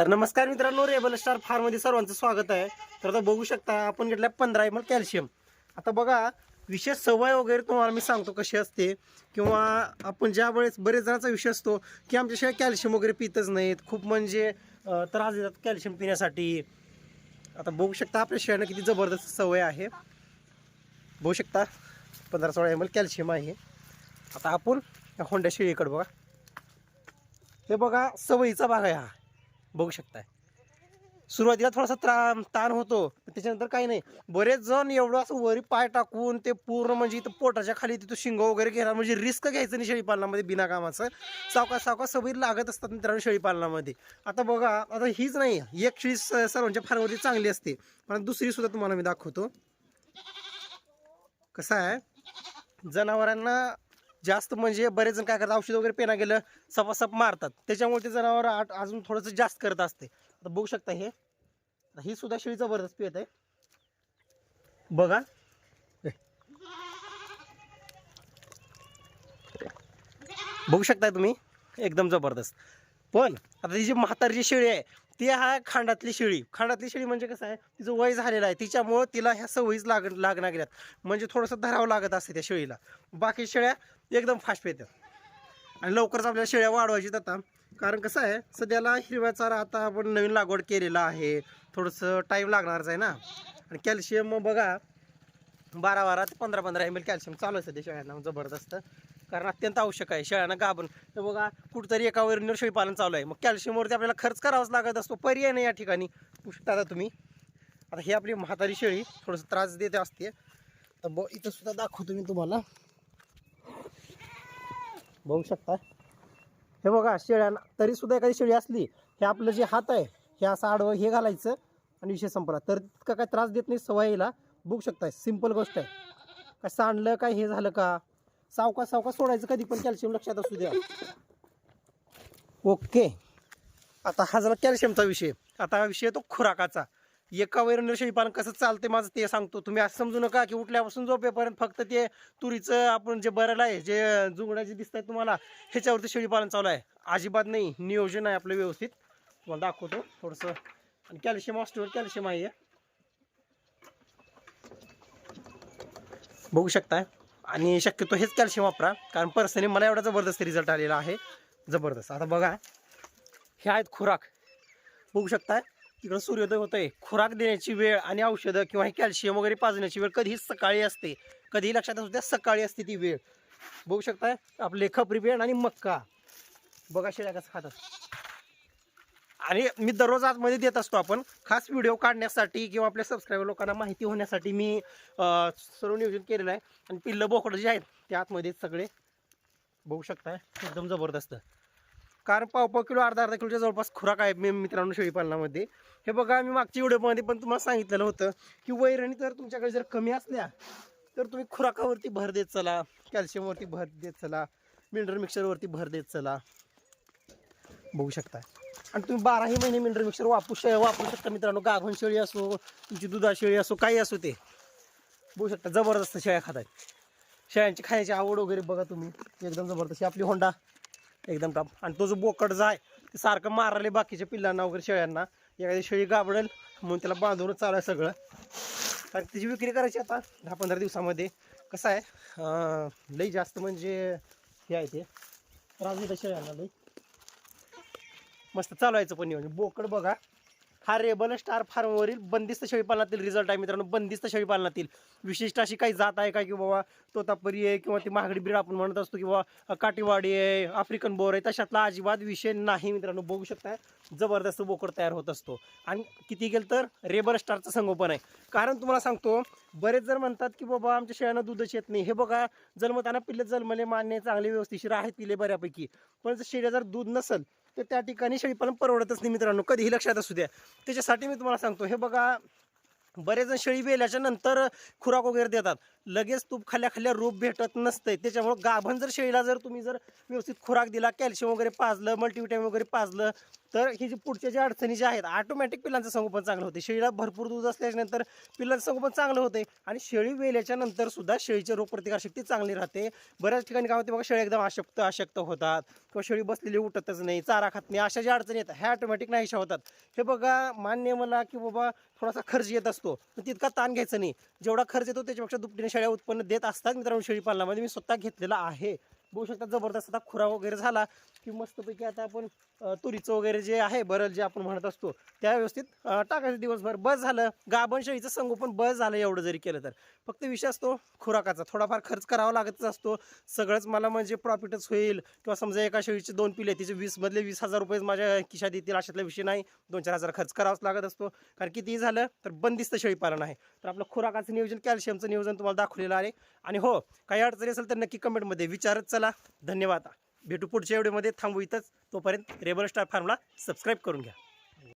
तर नमस्कार मित्रांनो रेबल स्टार फार्ममध्ये सर्वांचं स्वागत आहे. तर आता बघू शकता आपण घेतलं पंधरा एम एल कॅल्शियम. आता बघा विशेष सवय वगैरे तुम्हाला मी सांगतो कशी असते किंवा आपण ज्या वेळेस बरेच जणांचा विषय असतो की आमच्याशिवाय कॅल्शियम वगैरे पितच नाहीत. खूप म्हणजे त्रास देतात कॅल्शियम पिण्यासाठी. आता बघू शकता आपल्या शेळ्यांना किती जबरदस्त सवय आहे. बघू शकता पंधरा सोळा एम एल कॅल्शियम आहे. आता आपण या होंड्या शेळीकडे बघा. हे बघा सवयीचा भाग आहे हा. बघू शकताय. सुरुवातीला थोडासा त्रा ताण होतो त्याच्यानंतर काही नाही. बरेच जण एवढं असं वरी पाय टाकून ते पूर्ण म्हणजे इथं पोटाच्या खाली तिथं शिंग वगैरे घेणार म्हणजे रिस्क घ्यायचं नाही शेळीपालनामध्ये बिना कामाचं. सावकाश सावकाश सवयी लागत असतात मित्रांनो शेळीपालनामध्ये. आता बघा आता हीच नाही एक शेळी स- सर्वांच्या फार्मवरती चांगली असते. पण दुसरी सुद्धा तुम्हाला मी दाखवतो. कसं आहे? जनावरांना जास्त म्हणजे बरेच जण काय करतात औषध वगैरे पेना गेलं सपासप मारतात. त्याच्यामुळे ते जनावर आठ अजून थोडंसं जास्त करत असते. आता बघू शकता हे. ही सुद्धा शेळी जबरदस्त पियत आहे. बघा. बघू शकताय तुम्ही? एकदम जबरदस्त. पण आता ही जी म्हातारी जी शेळी आहे ती हा खांडातली शेळी. खांडातली शेळी म्हणजे कसं आहे तिचं वय झालेलं आहे. तिच्यामुळं तिला ह्या सवयीच लाग लागणार गेल्यात म्हणजे थोडंसं धरावं लागत असते त्या शेळीला. बाकी शेळ्या एकदम फास्ट पेतात आणि लवकरच आपल्याला शेळ्या वाढवायची आता. कारण कसं आहे सध्याला हिरव्या चारा आता आपण नवीन लागवड केलेला आहे. थोडंसं टाईम लागणारच आहे ना. आणि कॅल्शियम बघा बारा बारा ते पंधरा पंधरा एम एल कॅल्शियम चालू आहे सध्या शेळ्यांना. जबरदस्त. कारण अत्यंत आवश्यक आहे. शेळ्यांना गाभण. हे बघा कुठंतरी एका वैरणीवर शेळीपालन चालू आहे. मग कॅल्शियमवरती आपल्याला खर्च करावाच लागत असतो. पर्याय नाही या ठिकाणी. शकता आता तुम्ही. आता ही आपली म्हातारी शेळी थोडंसं त्रास देते असते. तर ब इथं सुद्धा दाखवतो मी तुम्हाला. बघू शकता. हे बघा शेळ्यांना तरी सुद्धा एखादी शेळी असली हे आपलं जे हात आहे हे असं आडवं हे घालायचं आणि विषय संपला. तर इतका काय त्रास देत नाही सवयीला. बघू शकताय सिंपल गोष्ट आहे. काय सांडलं काय हे झालं का? सावकाश सावकाश सोडायचं कधी पण कॅल्शियम लक्षात असू द्या. ओके आता हा झाला कॅल्शियमचा विषय. आता हा विषय तो खुराकाचा. एका वैरणीवर शेळीपालन कसं चालते माझं ते सांगतो. तुम्ही असं समजू नका की उठल्यापासून झोपेपर्यंत फक्त ते तुरीचं आपण जे बरं आहे जे जुंगड्या जे दिसत आहेत तुम्हाला ह्याच्यावरती शेळीपालन चालू आहे. अजिबात नाही. नियोजन आहे आपलं व्यवस्थित. तुम्हाला दाखवतो थोडंसं. आणि कॅल्शियम ऑस्टेवर कॅल्शियम आहे. बघू शकताय? आणि शक्यतो हेच कॅल्शियम वापरा. कारण पर्सनली मला एवढा जबरदस्त रिझल्ट आलेला आहे. जबरदस्त. आता बघा. हे आहेत खुराक. बघू शकताय तिकडं सूर्योदय होतंय. खुराक देण्याची वेळ आणि औषधं किंवा हे कॅल्शियम वगैरे पाजण्याची वेळ कधीही सकाळी असते. कधीही लक्षात असू द्या सकाळी असते ती वेळ. बघू शकताय आपले खपरी बेण आणि मक्का. बघा शेळ्या कसं खातात. आणि मी दररोज आतमध्ये देत असतो आपण. खास व्हिडिओ काढण्यासाठी किंवा आपल्या सबस्क्रायबर लोकांना माहिती होण्यासाठी मी सर्व नियोजन केलेलं आहे. आणि पिल्लं बोकडं जे आहेत ते आतमध्ये सगळे बघू शकताय. एकदम जबरदस्त. कारण पाव पाव किलो अर्धा अर्धा किलोच्या जवळपास खुराक आहे मी मित्रांनो शेळीपालनामध्ये हे बघा मी मागच्या व्हिडिओमध्ये पण तुम्हाला सांगितलेलं होतं की वैरणी तर तुमच्याकडे जर कमी असल्या तर तुम्ही खुराकावरती भर देत चला कॅल्शियमवरती भर देत चला मिनरल मिक्सरवरती भर देत चला. बघू शकता आणि तुम्ही बाराही महिने मिनरल मिक्सर वापरू श वापरू शकता मित्रांनो. गाभण शेळी असो तुमची दुधा शेळी असो काही असो ते. बघू शकता जबरदस्त शेळ्या खातात शेळ्यांची खाण्याची आवड वगैरे बघा तुम्ही. एकदम जबरदस्त. आपली होंडा एकदम टॉप आणि तो जो बोकड जो आहे ते सारखं मारले बाकीच्या पिल्लांना वगैरे शेळ्यांना. एखादी शेळी गाबडेल म्हणून त्याला बांधूनच चालू आहे सगळं. कारण त्याची विक्री करायची आता दहा पंधरा दिवसामध्ये. कसं आहे लई जास्त म्हणजे हे आहे ते. त्रास देतं शेळ्यांना लई. मस्त चालवायचं पण म्हणजे बोकड बघा. हा रेबल स्टार फार्मवरील बंदिस्त शेळीपालनातील रिझल्ट आहे मित्रांनो बंदिस्त शेळीपालनातील विशिष्ट अशी काही जात आहे का की बाबा तोतापरी आहे किंवा ती महागडी ब्रीड आपण म्हणत असतो किंवा काटीवाडी आहे आफ्रिकन बोर आहे तशातला अजिबात विषय नाही मित्रांनो. बघू शकता जबरदस्त बोकड तयार होत असतो. आणि किती गेलं तर रेबल स्टारचं संगोपन आहे. कारण तुम्हाला सांगतो बरेच जर म्हणतात की बाबा आमच्या शेळ्यांना दूधच येत नाही. हे बघा जन्मताना पिल्ले जन्मले मान्य चांगले व्यवस्थिशीर आहेत पिले बऱ्यापैकी. पण जर शेळ्या जर दूध नसेल तर त्या ठिकाणी शेळीपालन परवडतच नाही मित्रांनो. कधीही लक्षात असू द्या. त्याच्यासाठी मी तुम्हाला सांगतो हे बघा बरेच जण शेळी बेल्याच्या नंतर खुराक वगैरे देतात. लगेच तूप खाल्ल्या खाल्ल्या रूप भेटत नसतंय. त्याच्यामुळं गाभण जर शेळीला जर तुम्ही जर व्यवस्थित खुराक दिला कॅल्शियम वगैरे पाजलं मल्टीव्हिटॅमिन वगैरे पाजलं तर ही जी पुढच्या ज्या अडचणी ज्या आहेत ऑटोमॅटिक पिल्लांचं संगोपन चांगलं होते शेळीला भरपूर दूध असल्यानंतर पिलांचं संगोपन चांगलं होते आणि शेळी वेल्याच्या नंतर सुद्धा शेळीची रोगप्रतिकारशक्ती चांगली राहते. बऱ्याच ठिकाणी काय होते बघा शेळी एकदम अशक्त अशक्त होतात. किंवा शेळी बसलेली उठतच नाही चारा खात नाही अशा ज्या अडचणी येतात ह्या ऑटोमॅटिक नाहीशा होतात. हे बघा मान्य मला की बाबा थोडासा खर्च येत असतो. तितका ताण घ्यायचा नाही. जेवढा खर्च येतो त्याच्यापेक्षा दुपटीने शेळ्या उत्पन्न देत असतात मित्रांनो शेळी पालनामध्ये. मी स्वतः घेतलेला आहे. बघू शकता जबरदस्त आता खुरा वगैरे झाला की मस्तपैकी आता आपण तुरीचं वगैरे जे आहे बरल जे आपण म्हणत असतो त्या व्यवस्थित टाकायचं. दिवसभर बस झालं. गाभण शेळीचं संगोपन बस झालं एवढं जरी केलं तर. फक्त विषय असतो खुराकाचा. थोडाफार खर्च करावा लागतच असतो. सगळंच मला म्हणजे प्रॉफिटच होईल. किंवा समजा एका शेळीचे दोन पिले तिचे वीसमधले वीस हजार रुपये माझ्या खिशात येतील अशातला विषय नाही. दोन चार हजार खर्च करावाच लागत असतो. कारण कितीही झालं तर बंदिस्त शेळी पालन आहे. तर आपलं खुराकाचं नियोजन कॅल्शियमचं नियोजन तुम्हाला दाखवलेलं आहे. आणि हो काही अडचणी असेल तर नक्की कमेंटमध्ये विचारत चला. धन्यवाद. भेटू पुढच्या व्हिडिओमध्ये थांबू इथंच. तोपर्यंत रेबल स्टार फार्मला सबस्क्राईब करून घ्या.